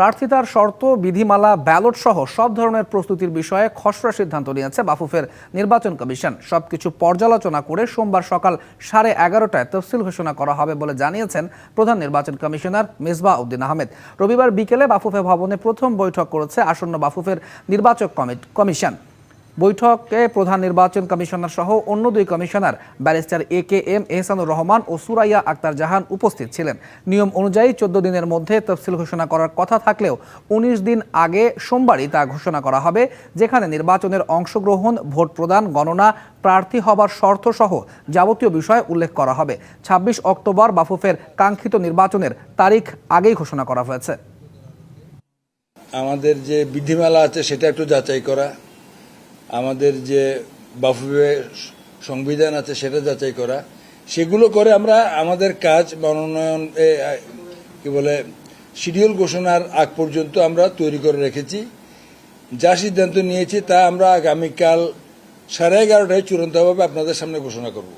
প্রার্থিতার শর্ত, বিধিমালা, ব্যালট সহ সব ধরনের প্রস্তুতির বিষয়ে খসড়া সিদ্ধান্ত নিয়েছে বাফুফের নির্বাচন কমিশন। সবকিছু পর্যালোচনা করে সোমবার সকাল সাড়ে এগারোটায় তফসিল ঘোষণা করা হবে বলে জানিয়েছেন প্রধান নির্বাচন কমিশনার মেজবা উদ্দিন আহমেদ। রবিবার বিকেলে বাফুফে ভবনে প্রথম বৈঠক করেছে আসন্ন বাফুফের নির্বাচক কমিশন। বৈঠকে প্রধান নির্বাচন কমিশনার সহ অন্য দুই commissioner, barrister A K M Ehsanur Rahman ও সুরাইয়া আক্তার জাহান উপস্থিত ছিলেন। নিয়ম অনুযায়ী চোদ্দ দিনের মধ্যে তফসিল ঘোষণা করার কথা থাকলেও উনিশ দিন আগে সোমবারই তা ঘোষণা করা হবে, যেখানে নির্বাচনের অংশগ্রহণ, ভোট প্রদান, গণনা, প্রার্থী হবার শর্ত সহ যাবতীয় বিষয় উল্লেখ করা হবে। ছাব্বিশ অক্টোবর বাফুফের কাঙ্ক্ষিত নির্বাচনের তারিখ আগেই ঘোষণা করা হয়েছে। আমাদের যে বিধিমালা আছে সেটা একটু যাচাই করা। আমাদের যে বাফুবে সংবিধান আছে সেটা যাচাই করা, সেগুলো করে আমরা আমাদের কাজ মনোনয়ন কি বলে, শিডিউল ঘোষণার আগ পর্যন্ত আমরা তৈরি করে রেখেছি। যা সিদ্ধান্ত নিয়েছি তা আমরা আগামীকাল সাড়ে এগারোটায় চূড়ান্তভাবে আপনাদের সামনে ঘোষণা করব।